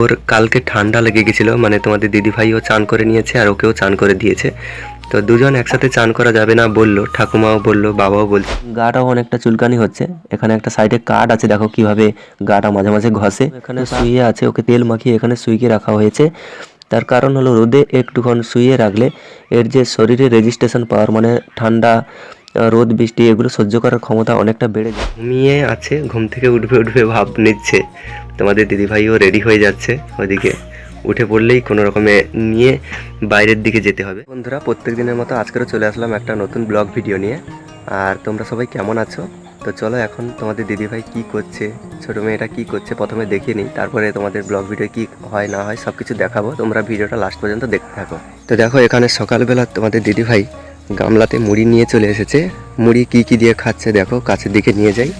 ওর কালকে ঠান্ডা লেগে গেছিল মানে তোমাদের দিদিভাইও চান করে নিয়েছে আর ওকেও চান করে দিয়েছে। তো দুজন একসাথে চান করা যাবে না বলল ঠাকুমাও বলল বাবাও বলছে গাটাও অনেকটা চুলকানি হচ্ছে এখানে একটা সাইডে কাঠ আছে দেখো কীভাবে গাটা মাঝে মাঝে ঘষে। এখানে শুয়ে আছে ওকে তেল মাখিয়ে এখানে শুইকে রাখা হয়েছে। তার কারণ হলো রোদে একটুক্ষণ শুয়ে রাখলে এর যে শরীরে রেজিস্ট্রেশন পাওয়ার মানে ঠান্ডা রোদ, বৃষ্টি, এগুলো সহ্য করার ক্ষমতা অনেকটা বেড়ে যায়। ঘুমিয়ে আছে, ঘুম থেকে উঠবে উঠবে ভাব নিচ্ছে। তোমাদের দিদিভাইও রেডি হয়ে যাচ্ছে ওদিকে। উঠে পড়লেই কোনো রকমে নিয়ে বাইরের দিকে যেতে হবে। বন্ধুরা, প্রত্যেক দিনের মতো আজকেরও চলে আসলাম একটা নতুন ব্লগ ভিডিও নিয়ে। আর তোমরা সবাই কেমন আছো? তো চলো এখন তোমাদের দিদিভাই কি করছে, ছোটো মেয়েটা কি করছে প্রথমে দেখে নিই। তারপরে তোমাদের ব্লগ ভিডিও কি হয়, না হয় সব কিছু দেখাবো। তোমরা ভিডিওটা লাস্ট পর্যন্ত দেখতে থাকো। তো দেখো, এখানে সকালবেলা তোমাদের দিদিভাই গামলাতে মুড়ি নিয়ে চলে এসেছে। মুড়ি কি কি দিয়ে খাচ্ছে দেখো কাছের দিকে নিয়ে যাই।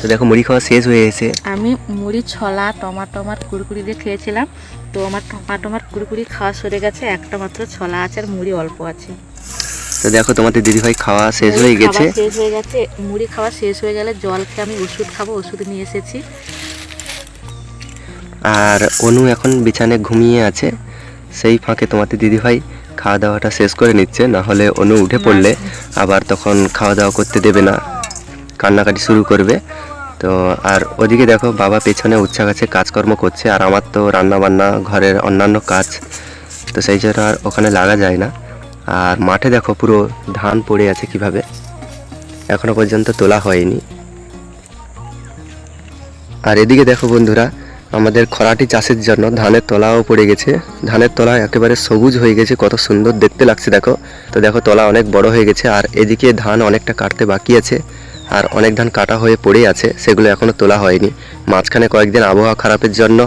তো দেখো মুড়ি খাওয়া শেষ হয়ে এসে আমি মুড়ি ছলা টমাটোমার কুড়কুড়ি দিয়ে খেয়েছিলাম। তো আমার টমাটোমার কুড়কুড়ি খাওয়া সরে গেছে একটা মাত্র ছলা আছে আর মুড়ি অল্প আছে। তো দেখো তোমাদের দিদিভাই খাওয়া শেষ হয়ে গেছে। শেষ হয়ে গেছে মুড়ি খাওয়া শেষ হয়ে গেলে জল খেয়ে আমি ওষুধ খাব ওষুধ নিয়ে এসেছি। আর অনু এখন বিছানায় ঘুমিয়ে আছে। সেই ফাঁকে তোমাদের দিদিভাই খাওয়া দাওয়াটা শেষ করে নিচ্ছে না হলে অনু উঠে পড়লে আবার তখন খাওয়া দাওয়া করতে দেবে না। কান্নাকাটি শুরু করবে। তো আর ওদিকে দেখো বাবা পেছনে উচ্ছা গাছে কাজকর্ম করছে আর আমার তো রান্না বান্না ঘরের অন্যান্য কাজ তো সেই জন্য আর ওখানে লাগা যায় না। আর মাঠে দেখো পুরো ধান পড়ে আছে কীভাবে। এখনও পর্যন্ত তোলা হয়নি। আর এদিকে দেখো বন্ধুরা আমাদের খরাটি চাষের জন্য ধানের তলাও পড়ে গেছে। ধানের তলা একেবারে সবুজ হয়ে গেছে, কত সুন্দর দেখতে লাগছে, দেখো। তো দেখো, তলা অনেক বড় হয়ে গেছে, আর এদিকে ধান অনেকটা কাটতে বাকি আছে, আর অনেক ধান কাটা হয়ে পড়ে আছে, সেগুলো এখনও তোলা হয়নি। মাঝখানে কয়েকদিন আবহাওয়া খারাপের জন্য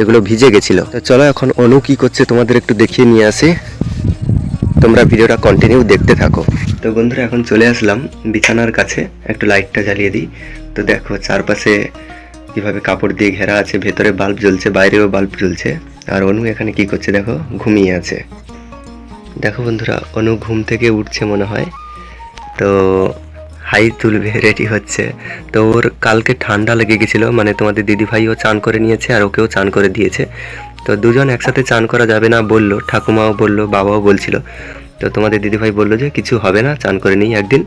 এগুলো ভিজে গেছিল। তো চলো এখন অনু কি করছে তোমাদের একটু দেখিয়ে নিয়ে আসি। তোমরা ভিডিওটা কন্টিনিউ দেখতে থাকো। তো বন্ধুরা, এখন চলে আসলাম বিছানার কাছে, একটু লাইটটা জ্বালিয়ে দিই। তো দেখো, চারপাশে কীভাবে কাপড় দিয়ে ঘেরা আছে, ভেতরে বাল্ব জ্বলছে, বাইরেও বাল্ব জ্বলছে। আর অনু এখানে কি করছে দেখো? ঘুমিয়ে আছে। দেখো বন্ধুরা, অনু ঘুম থেকে উঠছে মনে হয়। তো হাই তুলবে রেডি হচ্ছে। তো ওর কালকে ঠান্ডা লেগে গেছিল মানে তোমাদের দিদিভাইও চান করে নিয়েছে আর ওকেও চান করে দিয়েছে। তো দুজন একসাথে চান করা যাবে না বলল, ঠাকুমাও বলল, বাবাও বলছিল। তো তোমাদের দিদিভাই বলল যে কিছু হবে না, চান করে নিই একদিন।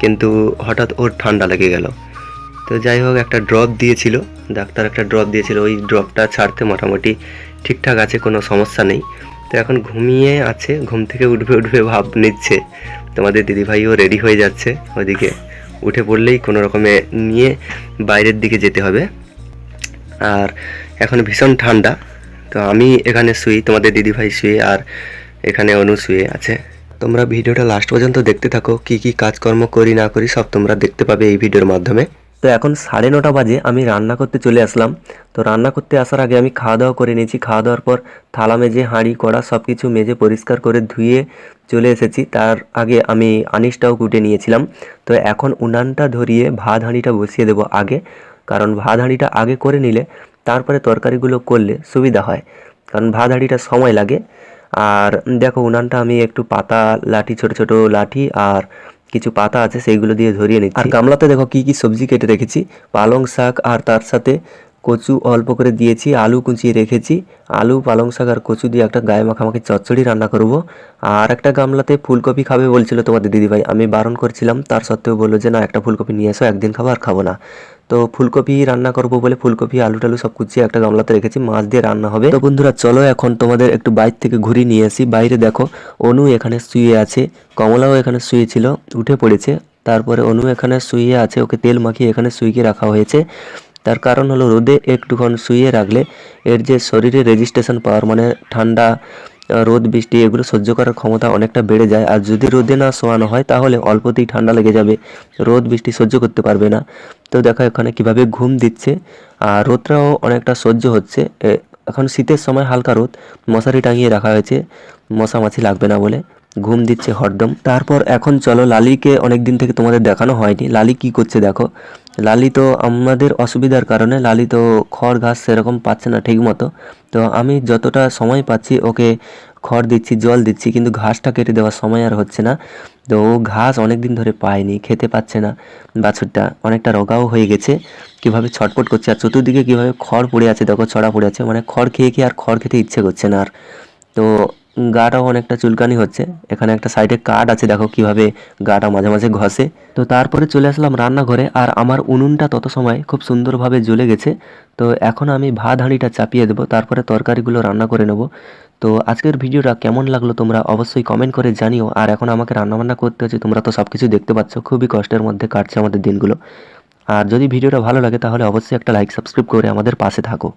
কিন্তু হঠাৎ ওর ঠান্ডা লেগে গেল। তো যাই হোক, একটা ড্রপ দিয়েছিল। ডাক্তার একটা ড্রপ দিয়েছিল। ওই ড্রপটা ছাড়তে মোটামুটি ঠিকঠাক আছে, কোনো সমস্যা নেই। তো এখন ঘুমিয়ে আছে, ঘুম থেকে উঠবে উঠবে ভাব নিচ্ছে। তোমাদের দিদিভাইও রেডি হয়ে যাচ্ছে। ওদিকে উঠে পড়লেই কোনো রকমে নিয়ে বাইরের দিকে যেতে হবে। আর এখন ভীষণ ঠান্ডা। তো আমি এখানে শুই, তোমাদের দিদিভাই শুয়ে আর এখানে অনু শুয়ে আছে। তোমরা ভিডিওটা লাস্ট পর্যন্ত দেখতে থাকো। কি কি কাজকর্ম করি, না করি, সব তোমরা দেখতে পাবে এই ভিডিওর মাধ্যমে। তো এখন সাড়ে নটা বাজে, আমি রান্না করতে চলে আসলাম। তো রান্না করতে আসার আগে আমি খাওয়া দাওয়া করে নিয়েছি। খাওয়া দাওয়ার পর থালা মেজে, হাঁড়ি, কড়া সব কিছু মেজে পরিষ্কার করে ধুয়ে চলে এসেছি। তার আগে আমি আনিসটাও কুটে নিয়েছিলাম। তো এখন উনানটা ধরিয়ে ভাত, হাঁড়িটা বসিয়ে দেবো আগে। কারণ ভাত, হাঁড়িটা আগে করে নিলে তারপরে তরকারিগুলো করলে সুবিধা হয়। কারণ ভাত, হাঁড়িটা সময় লাগে। আর দেখো উনানটা আমি একটু পাতা, লাঠি, ছোট ছোট লাঠি আর কিছু পাতা আছে, সেইগুলো দিয়ে ধরিয়ে নিচ্ছি। আর গামলাতে দেখো কি কি সবজি কেটে রেখেছি। পালং শাক আর তার সাথে কচু অল্প করে দিয়েছি, আলু কুচিয়ে রেখেছি। আলু, পালং শাক আর কচু দিয়ে একটা গায়ে মাখামাখি চচ্চড়ি রান্না করব। আর একটা গামলাতে ফুলকপি খাবে বলছিল তোমাদের দিদিভাই। আমি বারণ করছিলাম, তার সত্ত্বেও বলল যে, না, একটা ফুলকপি নিয়ে এসো, একদিন খাব আর খাব না। তো ফুলকপি রান্না করব বলে ফুলকপি, আলু টালু সব কুচিয়ে একটা গামলাতে রেখেছি, মাছ দিয়ে রান্না হবে। তো বন্ধুরা, চলো এখন তোমাদের একটু বাইরে থেকে ঘুরিয়ে নিয়ে আসি। বাইরে দেখো, অনু এখানে শুয়ে আছে, কমলাও এখানে শুয়েছিল, উঠে পড়েছে। তারপরে অনু এখানে শুয়ে আছে, ওকে তেল মাখিয়ে এখানে শুইয়ে রাখা হয়েছে। তার কারণ হলো রোদে একটুক্ষণ শুয়ে রাখলে এর যে শরীরে রেজিস্ট্রেশন পাওয়ার মানে ঠান্ডা রোদ, বৃষ্টি, এগুলো সহ্য করার ক্ষমতা অনেকটা বেড়ে যায়। আর যদি রোদে না শোয়ানো হয়, তাহলে অল্পতেই ঠান্ডা লেগে যাবে। রোদ, বৃষ্টি সহ্য করতে পারবে না। তো দেখো এখানে কীভাবে ঘুম দিচ্ছে। আর রোদটাও অনেকটা সহ্য হচ্ছে। এখন শীতের সময় হালকা রোদ, মশারি টাঙিয়ে রাখা হয়েছে। মশা মাছি লাগবে না বলে ঘুম দিচ্ছে হরদম। তারপর এখন চলো লালিকে অনেক দিন থেকে তোমাদের দেখানো হয়নি। লালি কি করছে দেখো। লালি তো আমাদের অসুবিধার কারণে লালি তো খড় ঘাস সেরকম পাচ্ছে না ঠিক মতো। তো আমি যতটা সময় পাচ্ছি ওকে খড় দিচ্ছি, জল দিচ্ছি, কিন্তু ঘাসটা কেটে দেওয়ার সময় আর হচ্ছে না। তো ও ঘাস অনেক দিন ধরে পায়নি, খেতে পাচ্ছে না। বাছুরটা অনেকটা রোগাও হয়ে গেছে। কীভাবে ছটপট করছে আর চতুর্দিকে কীভাবে খড় পড়ে আছে, দেখো ছড়া পড়ে আছে। মানে খড় খেয়ে খেয়ে আর খড় খেতে ইচ্ছে করছে না আর। তো গাটাও অনেকটা চুলকানি হচ্ছে। এখানে একটা সাইডে কাঠ আছে, দেখো কীভাবে গাটা মাঝে মাঝে ঘষে। তো তারপরে চলে আসলাম রান্নাঘরে, আর আমার উনুনটা তত সময় খুব সুন্দরভাবে জ্বলে গেছে। তো এখন আমি ভাত হাঁড়িটা চাপিয়ে দেবো, তারপরে তরকারিগুলো রান্না করে নেব। তো আজকের ভিডিওটা কেমন লাগল তোমরা অবশ্যই কমেন্ট করে জানিও, আর এখন আমাকে রান্নাবান্না করতে হচ্ছে, তোমরা তো সব কিছু দেখতে পাচ্ছ, খুবই কষ্টের মধ্যে কাটছে আমাদের দিনগুলো। আর যদি ভিডিওটা ভালো লাগে তাহলে অবশ্যই একটা লাইক সাবস্ক্রাইব করে আমাদের পাশে থাকো।